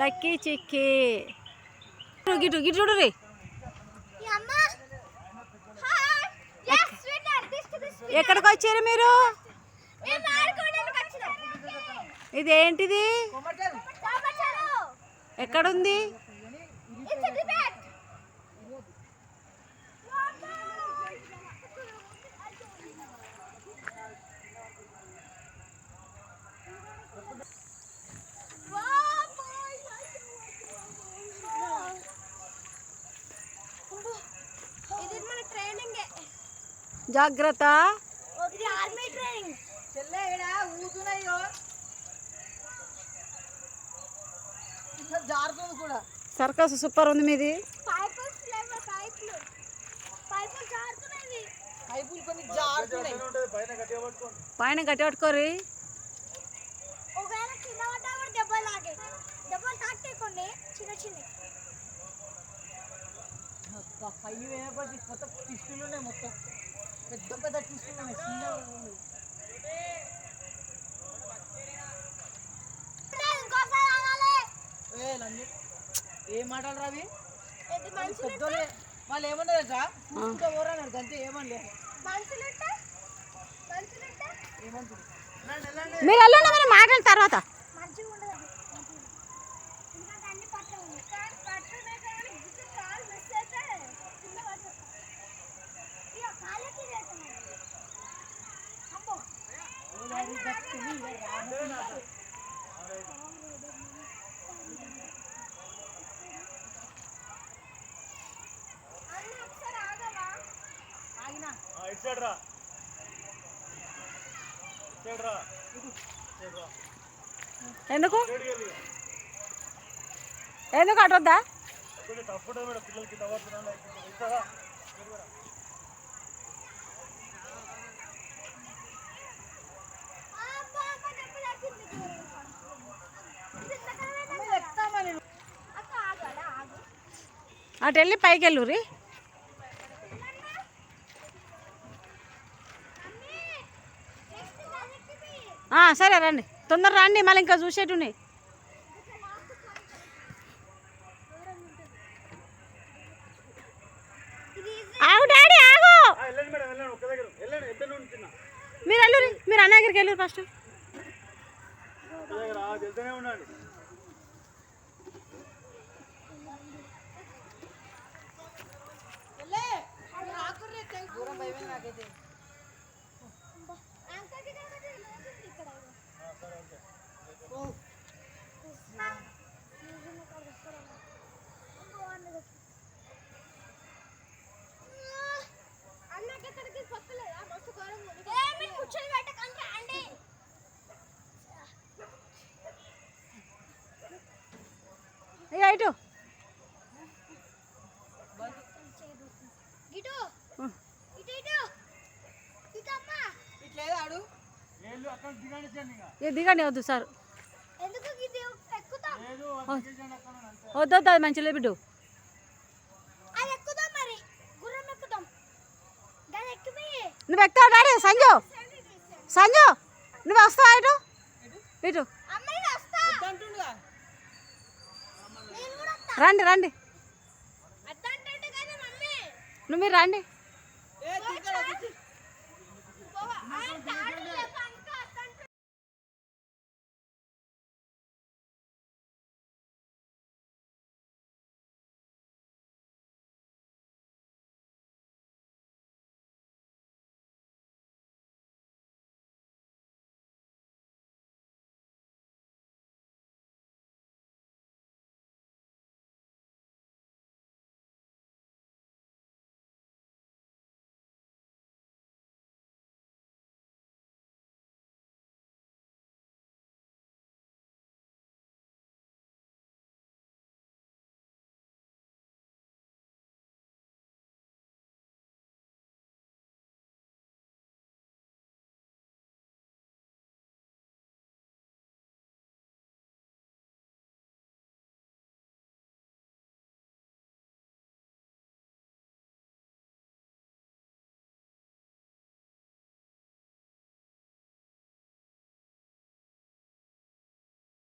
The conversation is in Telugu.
లక్కీ చిక్కి. గిటు గిటు చూడు రే. ఎక్కడికి వచ్చారు మీరు? ఇదేంటిది? ఎక్కడుంది? కూడా. సర్కస్ సూపర్ ఉంది మీది. పైపులు లేవు పైపులు? పైపులు జారుతున్నాయి. పైపులు కొన్ని జారుతున్నాయి. పైన గట్టి పట్టుకోరి చిన్న చిన్న పై మొత్తం మొత్తం. పెద్ద పెద్ద ఏ మాటలు రావి? పెద్దోళ్ళే వాళ్ళు ఏమన్నారు తెలుసా? ఇంకా ఊరన్నారు అంతే ఏమనలే. మనుషులు ఉంటే మనుషులు ఉంటే ఏమంటుంది రండి, వెళ్ళండి. మీరు వెళ్ళండి మరి మాట్లాడిన తర్వాత. ఓలారి దక్కుని రానుకున్నాడు. అన్న ఒకసారి ఆగవా ఎందుకు ఎందుకు అటొద్దా అటు వెళ్ళి పైకి వెళ్ళురి సరే రండి. తొందర రండి మళ్ళీ ఇంకా చూసేటున్నాయి ఆగు డాడీ ఆగు. మీరు వెళ్ళురి మీరు అన్న దగ్గరికి వెళ్ళురు ఫస్ట్. దూరం భయమే నాకైతే అన్నకి ఎక్కడికి మస్తు కూర్చొని పెట్టకండి అండి ఇటు ఇటు ఇటు ఇటు అమ్మా ఇట్లేదు ఆడు ఇక దిగండి వద్దు సార్. ఎందుకు ఇది ఎక్కుతాం? వద్దు వద్దు అది మంచిగా బిడ్డు. అది ఎక్కుదాం మరి. గుర్రం ఎక్కుదాం దాని ఎక్కిపోయి నువ్వు ఎక్కుతావు డాడీ? సంజు! సంజు! నువ్వు వస్తావా ఇటు? ఇటు. రండి రండి. నువ్వు మీరు రండి? ಬಿಡಿ